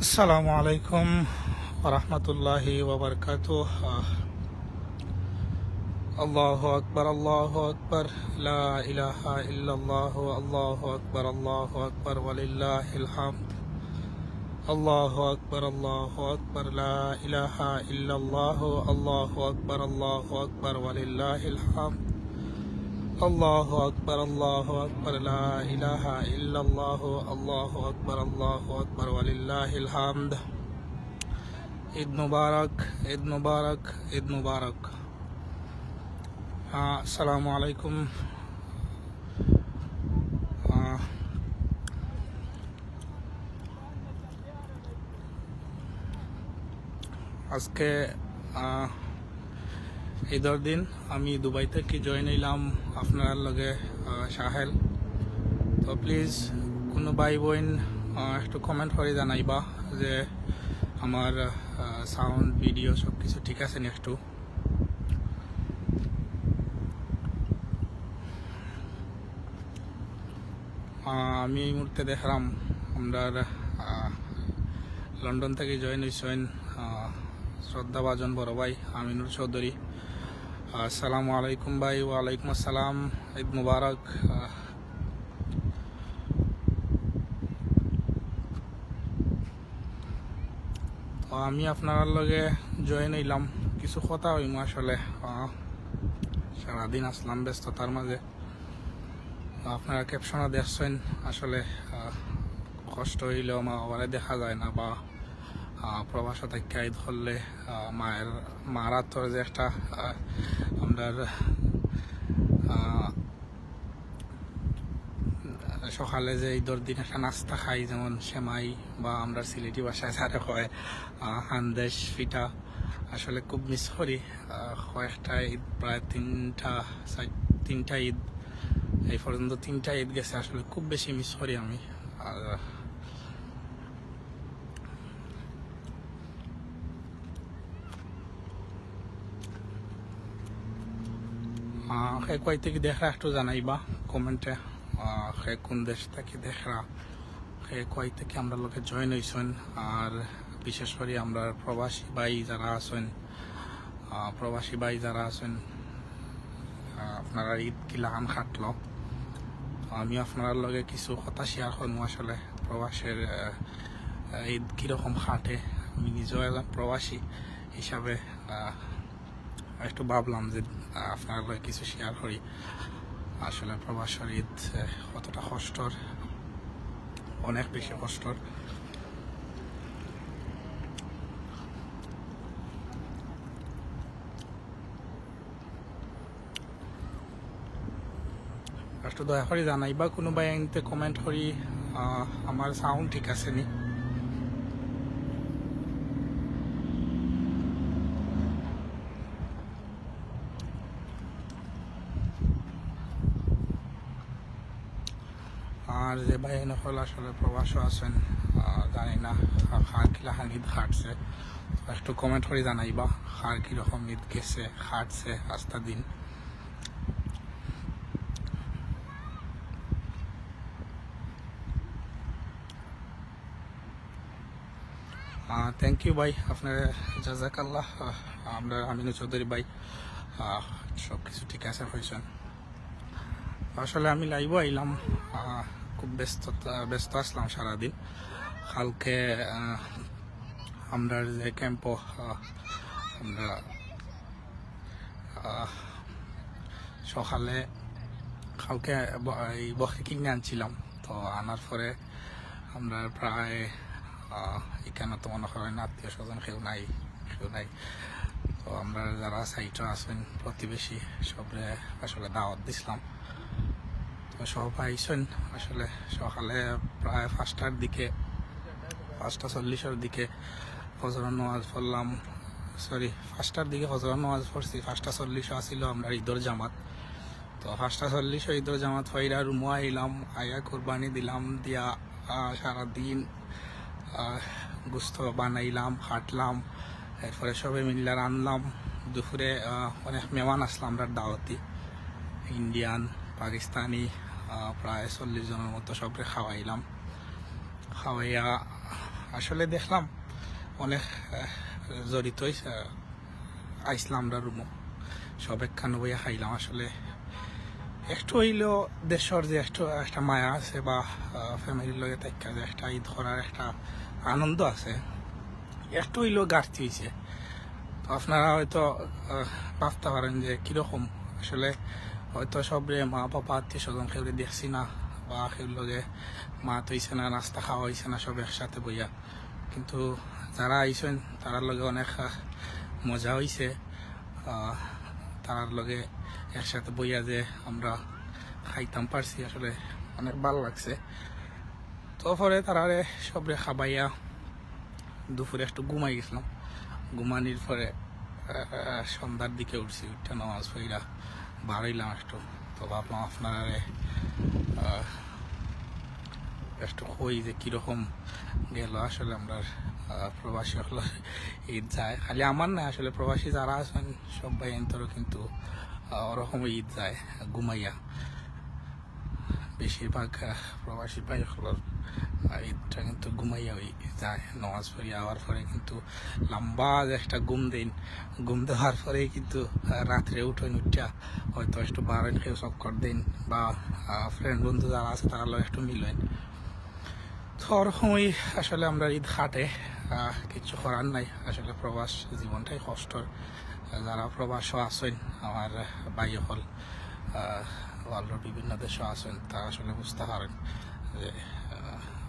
আসসালামু আলাইকুম রহমতুল্লাহি ওবরকাত আল্লাহ আকবর আল্লাহ আকবর লা ইলাহা ইল্লাল্লাহ আল্লাহ আকবর আল্লাহ আকবর ওয়ালিল্লাহিল হামদ আল্লাহ আকবর আল্লাহ আকবর লা ইলাহা ইল্লাল্লাহ আল্লাহ আকবর আল্লাহ আকবর ওয়ালিল্লাহিল হামদ അള്ളാഹു അക്ബർ അള്ളാഹു അക്ബർ ലാ ഇലാഹ ഇല്ലല്ലാഹു അള്ളാഹു അക്ബർ അള്ളാഹു അക്ബർ വലില്ലാഹിൽ ഹാംദ് ঈদ মুবারক ঈদ মুবারক ঈদ মুবারক আসসালামু আলাইকুম আজকে ঈদের দিন আমি দুবাই থেকে জয়েন হইলাম আপনার লগে সাহেল। তো প্লিজ কোনো ভাই বোন একটু কমেন্ট করে জানাইবা যে আমার সাউন্ড ভিডিও সব কিছু ঠিক আছে একটু? আমি এই মুহূর্তে দেখলাম আমরা লন্ডন থেকে জয়েন হয়েছেন শ্রদ্ধাভাজন বড় ভাই আমিনুর চৌধুরী আসসালামু আলাইকুম ভাই, ওয়ালাইকুম আসসালাম। ঈদ মুবারক। তো আমি আপনার লগে জয়েন হইলাম। কিছু কথা হইম আসলে। সারাদিন আসলাম ব্যস্ততার মাঝে। আপনারা ক্যাপশনে দেখছেন। আসলে কষ্ট হইলেও মা বাবারে দেখা যায় না বা প্রবাসে থেকে ঈদ হলে মায়ের মারা তোর যে একটা আহ, আমরার সকালে যে ঈদের দিন একটা নাস্তা খাই যেমন সেমাই বা আমরা সিলেটি বাসায় যারা হয় হান্দেশ পিঠা আসলে খুব মিস করি। কয়েকটা ঈদ প্রায় তিনটা তিনটা ঈদ এই পর্যন্ত তিনটা ঈদ গেছে আসলে খুব বেশি মিস করি আমি। আর সে কই থেকে দেখরা একটু জানাইবা কমেন্টে সে কোন দেশ থেকে দেখরা সে কই থেকে আমরা লোকে জয়েন হয়েছেন আর বিশেষ করে আমরা প্রবাসী ভাই যারা আছেন প্রবাসী ভাই যারা আছেন আপনারা ঈদ কিলাহান খাটল। আমি আপনার লগে কিছু কথা শেয়ার করব আসলে প্রবাসের ঈদ কীরকম খাটে, আমি নিজেও একজন প্রবাসী হিসাবে একটু ভাবলাম যে আপনার কিছু শেয়ার করি। আসলে প্রবাসের ঈদ কতটা কষ্টর অনেক বেশি কষ্টর। একটু দয়া করে জানাইবা কোনোবাই এনতে কমেন্ট আহ, আমার সাউন্ড ঠিক আছে নি আর যে ভাই নকল আসলে প্রবাসও আছেন জানি না খার কিলাখান ঈদ খাটছে। একটু কমেন্ট করে জানাইবা খার কীরকম ঈদ গেছে খাটছে আস্তা দিন। থ্যাংক ইউ ভাই আপনার জাজাকাল্লাহ আহ, আমরা আমিনু চৌধুরী ভাই সব কিছু ঠিক আছে হয়েছেন। আসলে আমি লাইভও আইলাম খুব ব্যস্ত ব্যস্ত আসলাম সারাদিন। কালকে আমরা যে ক্যাম্প আমরা সকালে কালকে এই বকরি কিনে আনছিলাম। তো আনার পরে আমরা প্রায় এখানে তো মনে করেন আত্মীয় স্বজন কেউ নাই কেউ নাই। তো আমরা যারা সাইটে আছেন, প্রতিবেশী, সবরে আসলে দাওয়াত দিছিলাম। সব আইসেন। আসলে সকালে প্রায় পাঁচটার দিকে, পাঁচটা চল্লিশের দিকে ফজর নামাজ পড়লাম। সরি পাঁচটার দিকে ফজর নামাজ পড়ছি। পাঁচটা চল্লিশও আসিল আমরা ঈদর জামাত। তো পাঁচটা চল্লিশ ঈদর জামাত ফাইরা রুমো আইলাম আয়া কোরবানি দিলাম, দিয়া সারাদিন গুস্ত বানাইলাম হাঁটলাম এরপরে সবাই মিল্লা রানলাম। দুপুরে অনেক মেহমান আসলাম আমরা দাওয়াতি। ইন্ডিয়ান, পাকিস্তানি প্রায় চল্লিশ জনের মতো সবরে খাওয়াইলাম। খাওয়াইয়া আসলে দেখলাম অনেক জড়িত আইসলাম রুমও সব একখান বইয়া খাইলাম আসলে। একটু হইলেও দেশের যে একটু, একটা মায়া আছে বা ফ্যামিলির লগে থাকা যে একটা ঈদ করার একটা আনন্দ আছে। একটু হইলেও ঘাটতি হয়েছে তো আপনারা হয়তো ভাবতে পারেন যে কীরকম আসলে হয়তো সবরে মা বাবা আত্মীয় স্বজন কেউরে দেখছি না, বা কেউ লগে মা তৈছে না, নাস্তা খাওয়া হয়েছে না সব একসাথে বইয়া কিন্তু যারা আইসেন তারার লগে অনেক মজা হয়েছে তারার লগে একসাথে বইয়া যে আমরা খাইতাম পারছি আসলে অনেক ভালো লাগছে। তো পরে তারারে সবরে খাবাইয়া দুপুরে একটু ঘুমাই গেছিলাম। ঘুমানির পরে সন্ধ্যার দিকে উঠছি উঠটা নামাজ পড়িরা বাড়াইলাম একটু তো ভাবলাম আপনারা একটু কই যে কীরকম গেল আসলে আমরা প্রবাসী হলো ঈদ যায়। খালি আমার না আসলে প্রবাসী যারা আছেন সব ভাই এন্তরও কিন্তু ওরকম ঈদ যায় ঘুমাইয়া। বেশিরভাগ প্রবাসী ভাই আহ, ঈদটা কিন্তু ঘুমাইয়া যায়, নামাজ পড়ি আওয়ার পরে কিন্তু লম্বা একটা ঘুম দিন, ঘুম দেওয়ার পরেই কিন্তু রাত্রে উঠেন উঠা হয়তো একটু বারেন কেউ চক্কর দিন বা ফ্রেন্ড বন্ধু যারা আছে তারা লগে একটু মিলেন। তো ওরকমই আসলে আমরা ঈদ হাটে কিছু করার নাই। আসলে প্রবাস জীবনটাই কষ্টর। যারা প্রবাসও আছেন, আমার ভাই হল ওয়ার্ল্ডের বিভিন্ন দেশও আছেন, তারা আসলে বুঝতে পারেন যে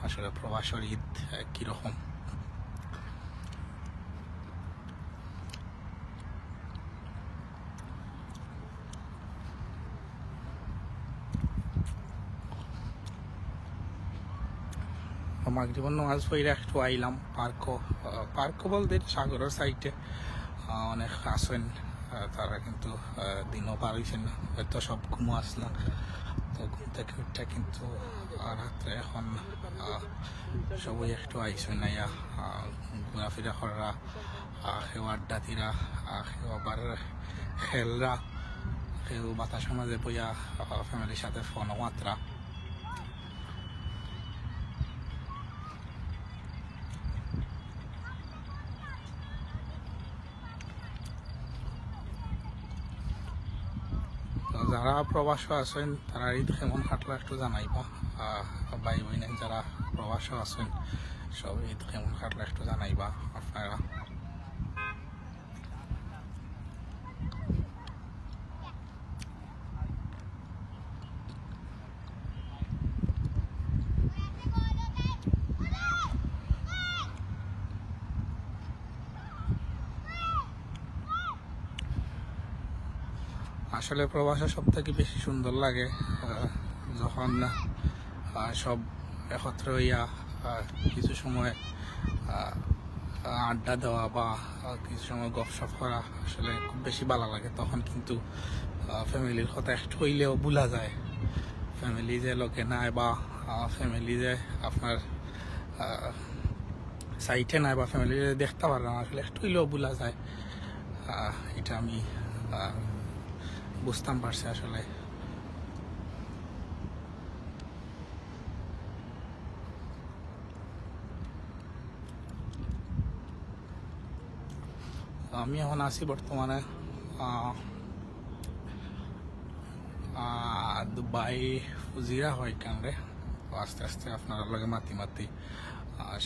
আসলে প্রবাসের ঈদ কীরকম? মাগরিবন নামাজ পড়ে একটু আইলাম পার্কও পার্কও বলতে সাগরের সাইডে অনেক আছেন তারা কিন্তু দিনও পার হয়েছেন হয়তো সব ঘুমো আসলা। তো ঘুম থেকে উঠটা কিন্তু রাত্রে এখন সবই একটু আইস নাইয়া ঘোরাফেরা করা সেও আড্ডা দিরা সেও আবার খেলরা, সেও বাতাসের মাঝে বইয়া ফ্যামিলির সাথে ফোনও মাত্রা তো যারা প্রবাস আছেন, তারা ঈদ কেমন কাটলো একটু জানাইবা। ভাই বোন যারা প্রবাস আছেন, সব ঈদ কেমন কাটলো একটু জানাইবা আপনারা। আসলে প্রবাসে সব থেকে বেশি সুন্দর লাগে যখন সব একত্র হইয়া কিছু সময় আড্ডা দেওয়া বা কিছু সময় গপসপ করা আসলে খুব বেশি ভালো লাগে। তখন কিন্তু ফ্যামিলির কথা একটু হইলেও ভুলা যায়। ফ্যামিলি যে লোকে নাই বা ফ্যামিলি যে আপনার সাইটে নাই বা ফ্যামিলি দেখতে পারলাম আসলে একটু হইলেও ভুলা যায়। এটা আমি বুঝতাম পারছি আসলে। আমি এখন আছি বর্তমানে দুবাই ফুজিরা হয় তো আস্তে আস্তে আপনার লগে মাতি মাতি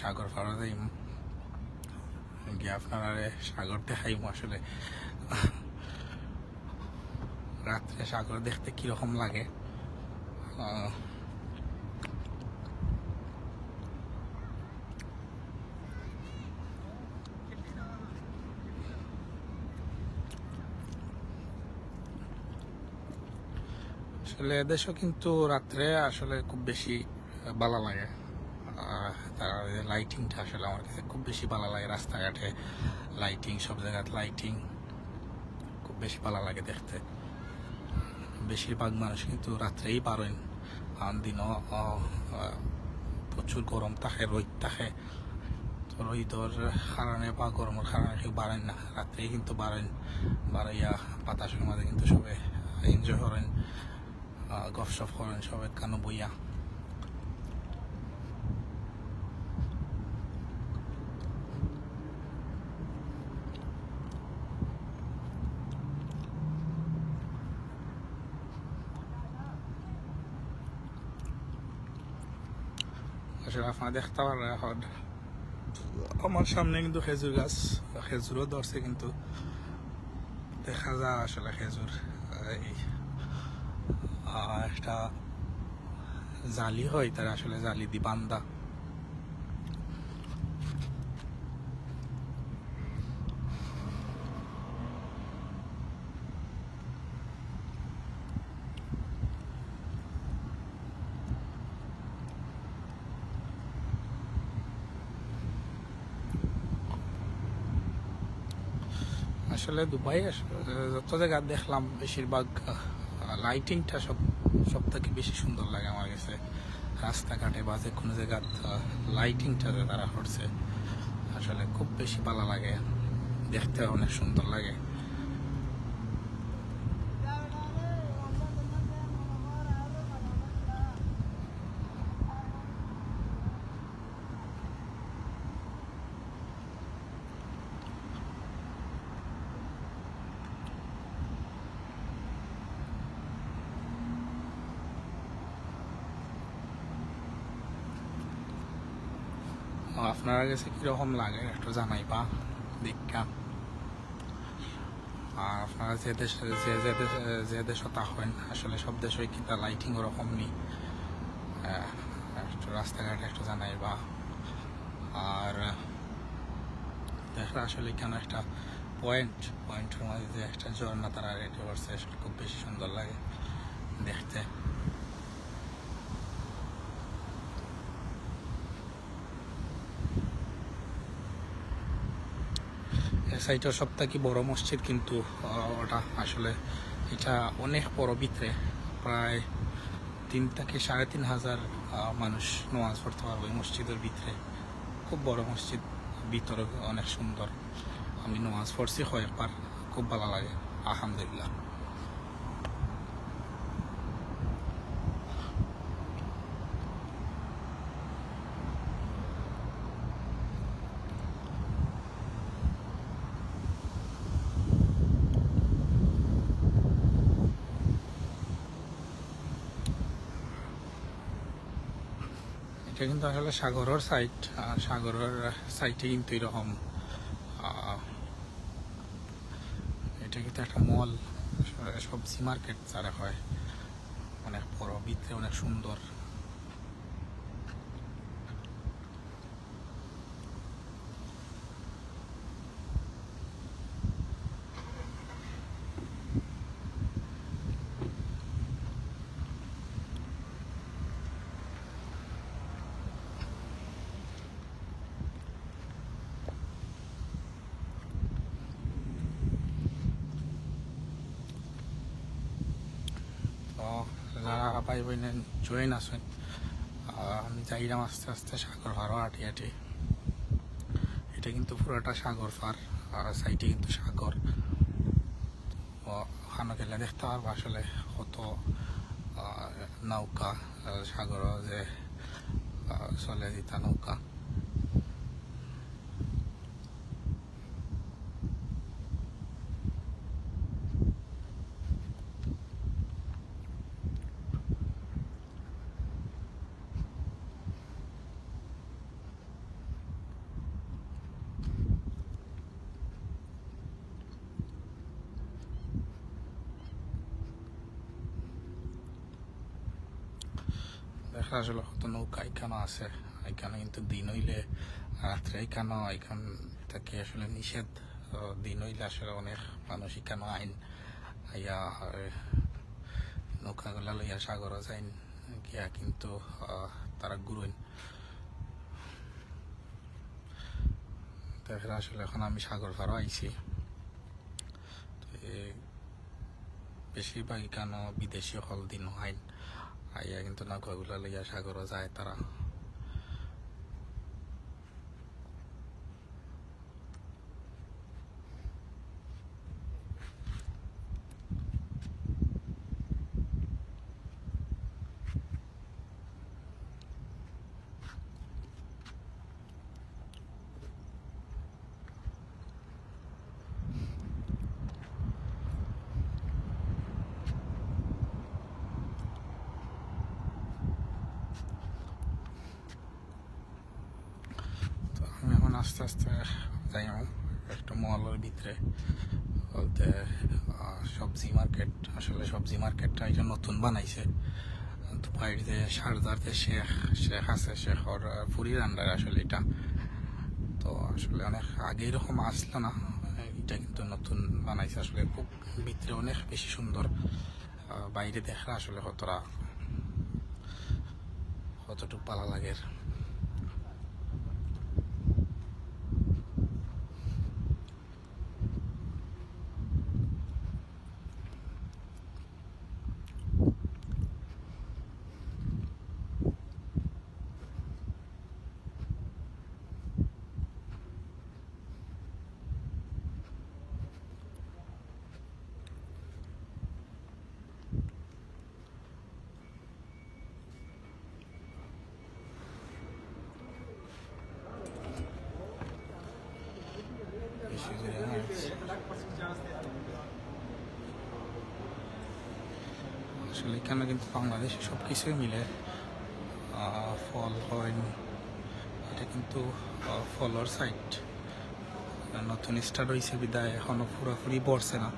সাগর ফারা যাইম গিয়ে আপনারা সাগর দেখাইম আসলে। রাত্রে সাগর দেখতে কীরকম লাগে? আসলে দেশও কিন্তু রাত্রে আসলে খুব বেশি ভালো লাগে। তার লাইটিংটা আসলে আমার কাছে খুব বেশি ভালো লাগে রাস্তাঘাটে। লাইটিং সব জায়গায় লাইটিং খুব বেশি ভালো লাগে দেখতে। বেশিরভাগ মানুষ কিন্তু রাত্রেই পারেন। দিনও আহ, আহ, প্রচুর গরম থাকে রোদ থাকে। তো রোদর কারণে বা গরমের কারণে কেউ বাড়েন না। রাত্রেই কিন্তু বাড়েন। বাড়াইয়া বাতাসের মাঝে কিন্তু সবে এনজয় করেন গপসপ করেন সবে কানো বইয়া আসলে আপনারা দেখতে পারেন এখন। আমার সামনে কিন্তু খেজুর গাছ, খেজুরও ধরছে কিন্তু। দেখা যায় আসলে খেজুর, এই একটা জালি হয়, তার আসলে জালি দি বান্দা। আসলে দুবাই যত জায়গা দেখলাম বেশিরভাগ লাইটিংটা সব সব থেকে বেশি সুন্দর লাগে আমার কাছে। রাস্তাঘাটে বা যে কোনো জায়গার লাইটিংটা তারা করছে, আসলে খুব বেশি ভালো লাগে, দেখতে অনেক সুন্দর লাগে। কাছে কীরকম লাগে, একটু জানাইবা দীক্ষা। আর আপনারা যে দেশে, যে যে দেশে যে দেশে থাকেন আসলে সব দেশে কিতা লাইটিং ওরকম নেই। একটু রাস্তাঘাটে একটু জানাইবা আর দেখা আসলে কেন একটা পয়েন্ট পয়েন্টের মধ্যে যে একটা ঝর্ণা তারা রেডি করছে খুব বেশি সুন্দর লাগে দেখতে। সাইটের সব থেকে বড় মসজিদ কিন্তু ওটা আসলে এটা অনেক বড় ভিতরে। প্রায় তিন থেকে সাড়ে তিন হাজার মানুষ নামাজ পড়তে পারবে মসজিদের ভিতরে। খুব বড় মসজিদ, ভিতরে অনেক সুন্দর। আমি নামাজ পড়ছি কয়েকবার খুব ভালো লাগে, আলহামদুলিল্লাহ। এটা কিন্তু আসলে সাগরের সাইট সাগরের সাইটে কিন্তু এরকম এটা কিন্তু একটা মল সবজি মার্কেট যারা হয়, অনেক বড় ভিতরে অনেক সুন্দর তো ভাই বোনে জয়েন আহ, আমি যাইলাম আস্তে আস্তে সাগর পারও হাঁটি হাঁটি এটা কিন্তু পুরোটা সাগর পার আর সাইডে কিন্তু সাগর। ওখানে গেলে দেখতে পারব আসলে কত নৌকা সাগর যে চলে যেতা নৌকা দেখা আসলে কত নৌকা এখানে আছে, এখানে কিন্তু দিন হইলে রাত্রে এখানে, এখান থেকে আসলে নিষেধ দিন হইলে আসলে অনেক মানুষ এখানে আইন, আইয়া নৌকাগুলা লইয়া সাগর যাইন, গিয়া কিন্তু তারা ঘুরেন দেখা আসলে এখন আমি সাগর পাড়ও আইছি। বেশিরভাগ এখানে বিদেশি হল দিন আইন। আইয়া কিন্তু নৌকাগুলা লইয়া সাগরও যায় তারা। আস্তে আস্তে যাই একটা মলের ভিতরে। বলতে সবজি মার্কেট আসলে সবজি মার্কেটটা এটা নতুন বানাইছে। দুবাইতে সারদারতে শেখ শেখ আছে, শেখর পুরীর আন্ডার আসলে এটা। তো আসলে অনেক আগে এরকম আসলো না। এটা কিন্তু নতুন বানাইছে, আসলে খুব ভিতরে অনেক বেশি সুন্দর। বাইরে দেখলে আসলে কতটা, কতটুকু পালা লাগে বেশি করে আছে। আসলে এখানে কিন্তু বাংলাদেশে সব কিছুই মিলে ফল হয় এটা কিন্তু ফলর সাইট নতুন স্টার্ট হয়েছে বিদায়, এখনও পুরোপুরি পড়ছে না।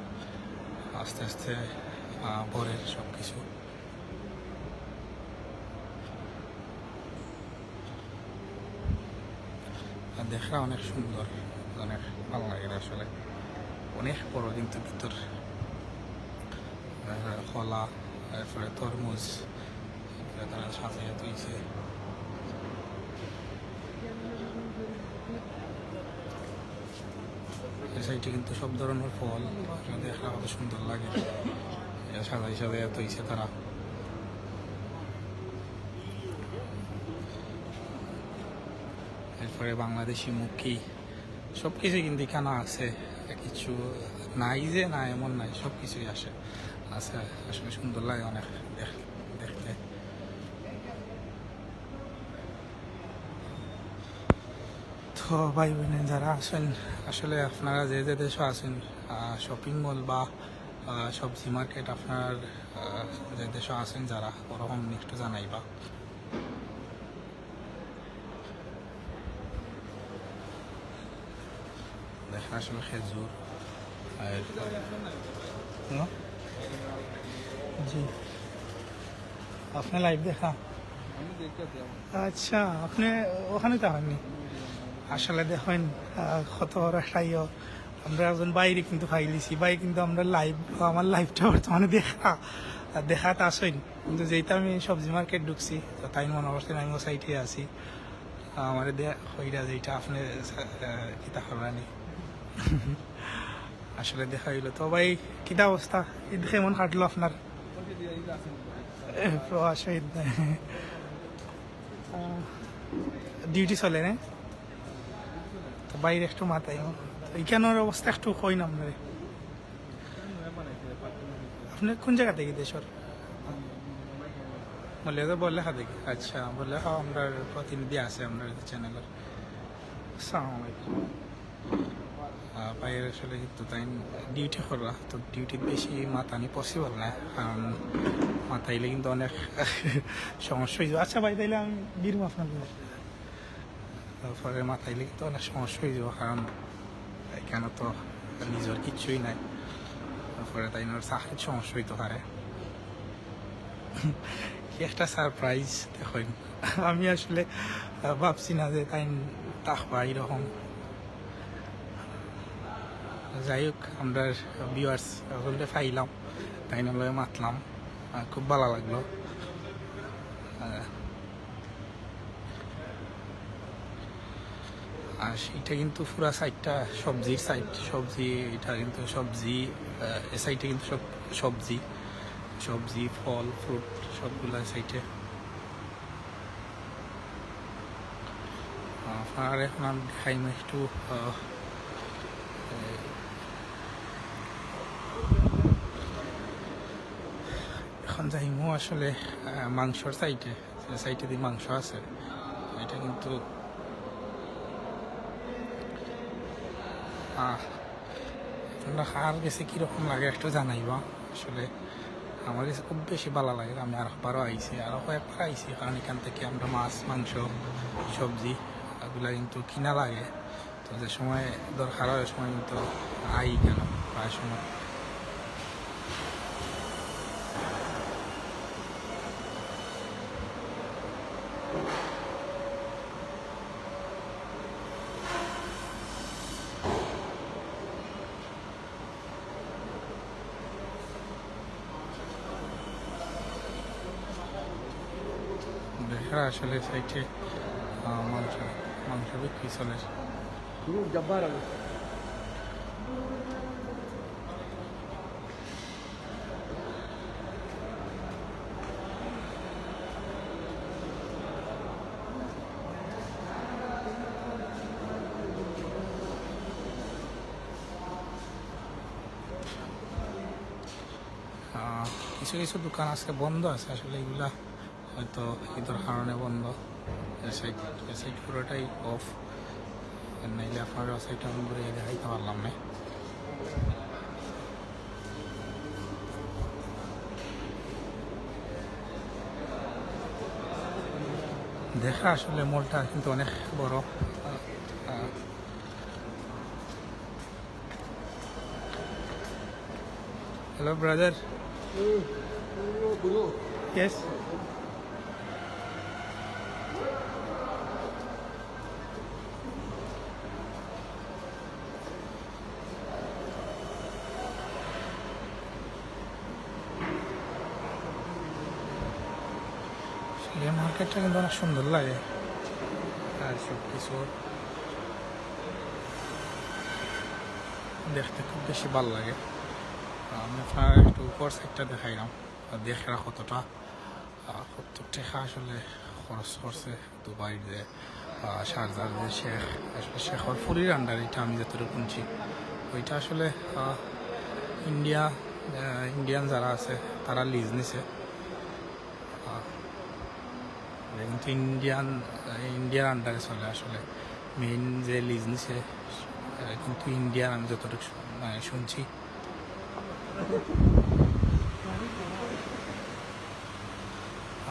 আস্তে আস্তে ভরের সব কিছু দেখা অনেক সুন্দর, অনেক ভালো লাগে আসলে। অনেক বড় কিন্তু ভিতর। কলা তারপরে তরমুজ তারা সাজিয়ে এই সাইডে কিন্তু সব ধরনের ফল দেখা কত সুন্দর লাগে। সাজাই সাজাই তুইছে তারা। এরপরে বাংলাদেশি মুখী সব কিছুই কিন্তু এখানে আছে। কিছু নাই যে, না এমন নাই সব কিছুই আসে। আছে, আসলে সুন্দর লাগে অনেক দেখ- দেখতে। তো ভাই বোনের যারা আছেন, আসলে আপনারা যে যে দেশে আছেন শপিং মল বা সবজি মার্কেট আপনার যে দেশে আছেন যারা, ওরকম একটু জানাইবা দেখেন আসলে খেজুর, আর হ্যাঁ? আপনি লাইভ দেখা? আচ্ছা আপনি ওখানে তো হননি? আসলে দেখেন কত বড় একটা ইয়ে। আমরা একজন বাইরে কিন্তু ফাইলিছি বাই কিন্তু আমরা লাইভ আমার লাইভটা বর্তমানে দেখা আর দেখাতে আসেন। কিন্তু যেটা আমি সবজি মার্কেট ঢুকছি, তো তাই মনে করছেন আমি ও সাইটে আছি। আমার হইরা যেটা আপনি কিতা হরানি আসলে দেখা হইল। তো ভাই, কিতা অবস্থা? ঈদ কেমন কাটলো আপনার। ঈদ ডিউটি চলে না তো বাইরে একটু মাথায়। এইখানের অবস্থা একটু কই না আপনার? আপনি কোন জায়গা থেকে দেশর? বলে তো বললে হা দেখি আচ্ছা বললে হা আমরা প্রতিনিধি আছে আমরা চ্যানেলের। আসসালামু বাইরে আসলে কিন্তু তাই ডিউটি করা, তো ডিউটির বেশি মাতানি পসিবল না, কারণ মাতাইলে কিন্তু অনেক সমস্যা হয়ে যাবে। আচ্ছা ভাই, তাইলে আমি দিরম আপনাকে তারপরে মাথাইলে কিন্তু অনেক সমস্যা হয়ে যাবে, কারণ এখানে তো নিজের কিচ্ছুই নাই। তারপরে তাই না চাকরির সমস্যা হইতে পারে। কি একটা সারপ্রাইজ দেখুন। আমি আসলে ভাবছি না যে তাই তাকবা এরকম। যাই হোক, আমরা ভিউয়ার্স আসলে ফাইলাম তাই মাতলাম। খুব ভালো লাগল। আর সেইটা কিন্তু পুরা সাইডটা সবজির সাইড সবজি, এটা কিন্তু সবজি এ সাইডে কিন্তু সব, সবজি সবজি, ফল ফ্রুট সবগুলা সাইডে আর এখন আমি খাইম একটু এখন যাইমো আসলে মাংসর সাইটে যে সাইডে দিয়ে মাংস আছে, এটা কিন্তু খাওয়ার গেছে কীরকম লাগে একটু জানাইবা। আসলে আমার কাছে খুব বেশি ভালো লাগে, আমি আর একবারও আইছি আরও কয়েকবার আইছি, কারণ এখান থেকে আমরা মাছ, মাংস, সবজি, এগুলা কিন্তু কিনা লাগে। তো যে সময় দরকার হয় সময় কিন্তু আই কেন প্রায় সময়। দেখা আসলে সাইটে মাংস মাংস বিক্রি চলে। জব্বার কিছু কিছু দোকান আছে বন্ধ আছে, আসলে এগুলা হয়তো ঈদের কারণে বন্ধ। সাইড পুরোটাই অফ নাইলে আপনার সাইডটা আমি ঘুরে দেখাইতে পারলাম না। দেখা আসলে মলটা কিন্তু অনেক বড়। Hello brother Yes. মার্কেটটা কিন্তু অনেক সুন্দর লাগে। আর সব কিছু দেখতে খুব বেশি ভালো লাগে। আমি আপনার একটু উপর সাইডটা দেখাইলাম। আর দেখে কতটা। কত টাকা আসলে খরচ করছে দুবাই যে শারজার যে শেখ, আসলে শেখর ফুলির আন্ডার এটা আমি যতটুকু শুনছি। ওইটা আসলে ইন্ডিয়া ইন্ডিয়ান যারা আছে, তারা লিজ নিছে। কিন্তু ইন্ডিয়ান ইন্ডিয়ার আন্ডারে চলে আসলে মেইন যে লিজ কিন্তু ইন্ডিয়ান আমি যতটুকু মানে শুনছি।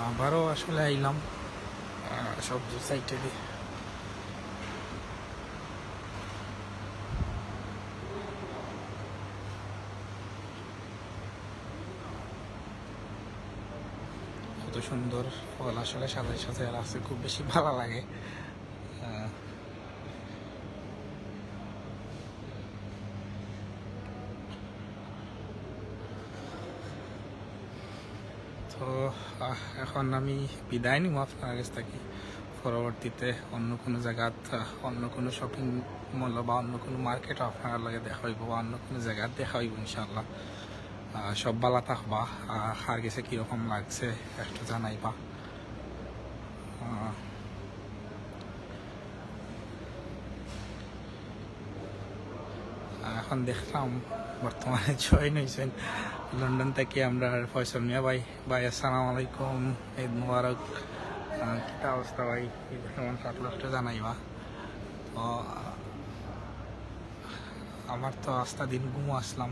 আবারও আসলে আইলাম সবজি সাইটে দিয়ে কত সুন্দর ফল আসলে সাথে সাথে আর আছে খুব বেশি ভালো লাগে। তো এখন আমি বিদায় নিব আপনার কাছ থেকে। পরবর্তীতে অন্য কোনো জায়গাত অন্য কোনো শপিং মল বা অন্য কোনো মার্কেট আপনার লাগে দেখা হইব বা অন্য কোনো জায়গায় দেখা হইব ইনশাল্লাহ সব বালা থাকবা আহ, আর গেছে কীরকম লাগছে একটু জানাইবা। এখন দেখলাম বর্তমানে জয়েন হয়েছেন লন্ডন থেকে আমরা ফয়সল মিয়া ভাই। ভাই আসসালামু আলাইকুম ঈদ মুবারক। কিতা অবস্থা ভাই? কেমন কাটলো একটু জানাইবা। তো আমার তো আস্তা দিন ঘুমো আসলাম।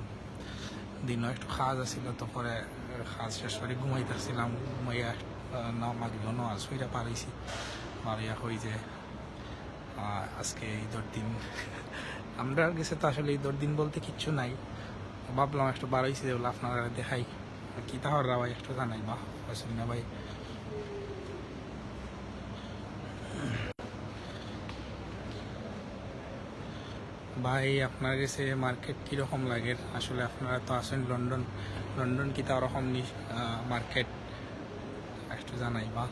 দিনও একটু কাজ আছিল তো পরে কাজ শেষ করে ঘুমাইতেছিলাম ঘুমাইয়া না মাগিল ন শুইটা পারিছি মারিয়া হই যে আজকে ঈদের দিন। আমরা গেছে তো আসলে ঈদর দিন বলতে কিচ্ছু নাই। ভাবলাম একটু বাড়াইছি যেগুলো আপনারা দেখাই। কি তাহর ভাই, একটু জানাই বা না ভাই। ভাই, আপনার কাছে মার্কেট কীরকম লাগে? আসলে আপনারা তো আছেন লন্ডন লন্ডন কি তা ওরকম মার্কেট একটু জানাই বা।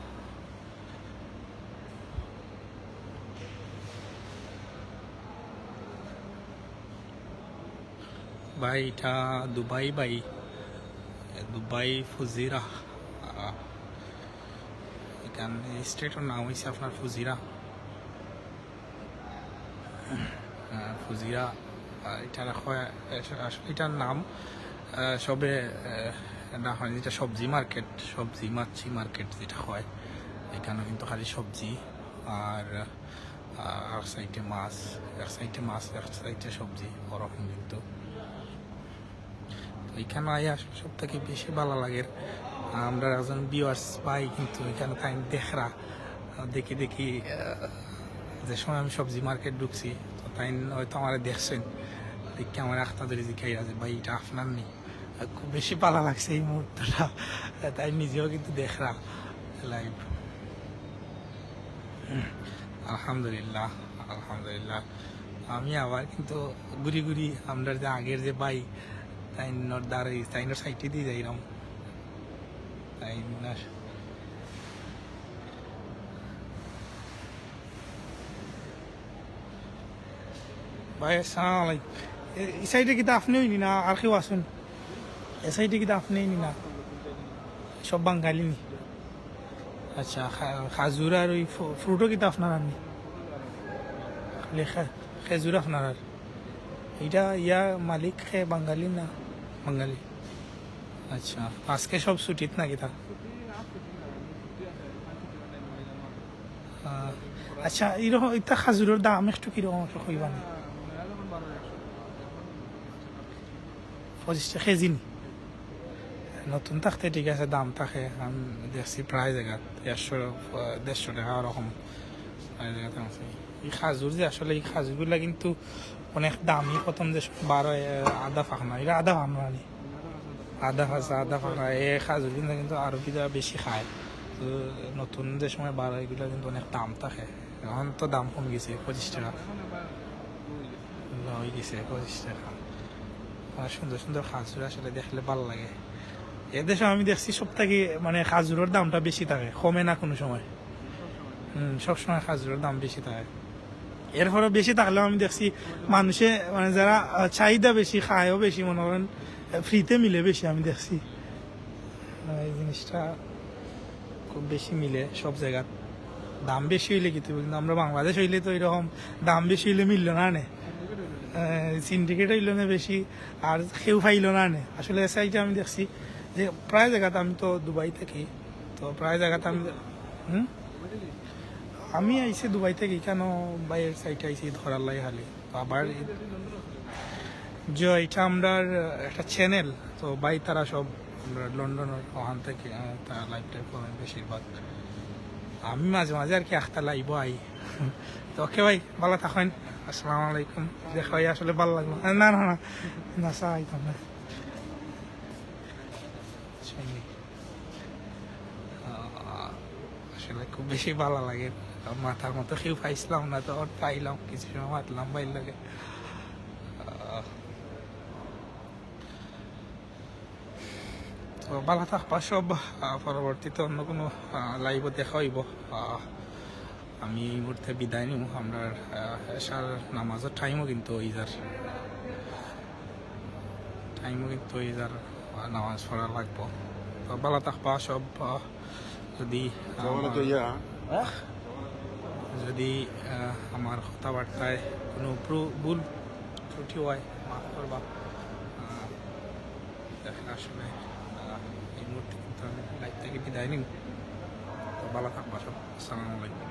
ভাই, এটা দুবাই ভাই। Dubai Fujairah. এখানে স্টেটের নাম হয়েছে আপনার ফুজিরা। আহ, ফুজিরা আহ, এটা রাখা হয়- আসলে এটার নাম সবে না হয় যেটা সবজি মার্কেট সবজি মাছি মার্কেট যেটা হয় এখানে কিন্তু খালি সবজি আর এক সাইডে মাছ এক সাইডে মাছ এক সাইডে সবজি ওরকম কিন্তু। তো এখানে আসলে সব থেকে বেশি ভালো লাগে। আমরা একজন ভিউয়ার্স পাই কিন্তু এখানে তাই দেখরা দেখি দেখি যে সময় আমি সবজি মার্কেট ঢুকছি তাই হয়তো আমার দেখছেন। দেখে আমার একটা ধরে জিজ্ঞাসা আছে ভাই, এটা আপনার নেই। খুব বেশি পালা লাগছে এই মুহূর্তটা। তাই নিজেও কিন্তু দেখরা লাইভ আলহামদুলিল্লাহ আলহামদুলিল্লাহ। আমি আবার কিন্তু ঘুরি ঘুরি আমরা যে আগের যে বাই তাইনর দাঁড়াই তাইনর সাইটে দিয়ে যাইলাম। তাইনার ভাই আসসালাম আলাইকুম। এই সাইডে কিন্তু আপনি হইনি না? আর কেউ আসুন? এ সাইডে কিন্তু আপনি হইনি না? সব বাঙালি নি। আচ্ছা খাজুর আর ওই ফ্রুটও কিন্তু আপনার আনি খালি খে- খেজুর আপনার আর। এইটা ইয়া মালিক খে বাঙালি না? বাঙালি। আচ্ছা আজকে সব ছুটিত না কিতা আচ্ছা এরকম এটা খাজুরের দাম একটু কীরকম কইবা না পঁচিশ টাকা কেজি নতুন থাকতে ঠিক আছে দাম থাকে আমি দেখছি প্রায় জায়গাত দেড়শো দেড়শো টাকা ওরকম প্রায় জায়গাতে আছে এই খাজুর যে আসলে এই খাজুরগুলা কিন্তু অনেক দামি প্রথম যে বারো এ, আদা ফাঁকনা এটা আদা ফাঁকনা নি আদা ফাঁসা আদা ফাঁকনা এই খাজুর কিন্তু কিন্তু আরও কিটা বেশি খায় তো নতুন যে সময় বারো এগুলো কিন্তু অনেক দাম থাকে এখন তো দাম কমে গেছে পঁচিশ টাকা হয়ে গেছে পঁচিশ টাকা আর সুন্দর সুন্দর খাজুর আসলে দেখলে ভালো লাগে। এদেশে আমি দেখছি সব থেকে মানে খাজুরের দামটা বেশি থাকে, কমে না কোনো সময়। হম, সবসময় খাজুরের দাম বেশি থাকে। এরপরে বেশি থাকলেও আমি দেখছি মানুষে মানে যারা চাহিদা বেশি, খায়ও বেশি, মনে করেন ফ্রিতে মিলে বেশি আমি দেখছি। এই জিনিসটা খুব বেশি মিলে সব জায়গার দাম বেশি হইলে কিন্তু আমরা বাংলাদেশ হইলে তো এরকম দাম বেশি হইলে মিলল না নে? সিন্ডিকেট হইল না বেশি, আর কেউ ফাইল না নে আসলে এসআইটা আমি দেখছি যে প্রায় জায়গাতে আমি তো দুবাই থাকি, তো প্রায় জায়গাতে আমি আমি আইছি দুবাই থেকে কেন বাইরের সাইডে আইছি লাই খালি তো আবার যে এটা আমরা একটা চ্যানেল তো বাই তারা সব আমরা লন্ডনের ওখান থেকে তারা লাইভ করেন বেশিরভাগ। আমি মাঝে মাঝে আর কি একটা লাইভ আই। তো ওকে ভাই, ভালো থাকেন। আসসালামু আলাইকুম। দেখা হয় আসলে ভালো লাগল। না না না। না সাহায্য না আসলে খুব বেশি ভালো লাগে। মাথার মতো কেউ পাইছিলাম না, তো ওর পাইলাম, কিছু সময় মাতলাম বাইর লাগে। তো ভালো থাকবা সব পরবর্তীতে অন্য কোনো লাইভও দেখা হইব। আমি এই মুহূর্তে বিদায় নিব। আমরা এসার নামাজের টাইমও কিন্তু ওই যার টাইমও কিন্তু আহ, নামাজ পড়া লাগবো। তো ভালো থাকবা সব যদি আমার- যদি আমার কথাবার্তায় কোনো ভুল ত্রুটি হয় মাফ করবা। দেখেন আসলে এই মুহূর্তে কিন্তু আমি লাইফ থেকে বিদায় নিব। তো ভালো থাকবা সব। আসসালামু আলাইকুম।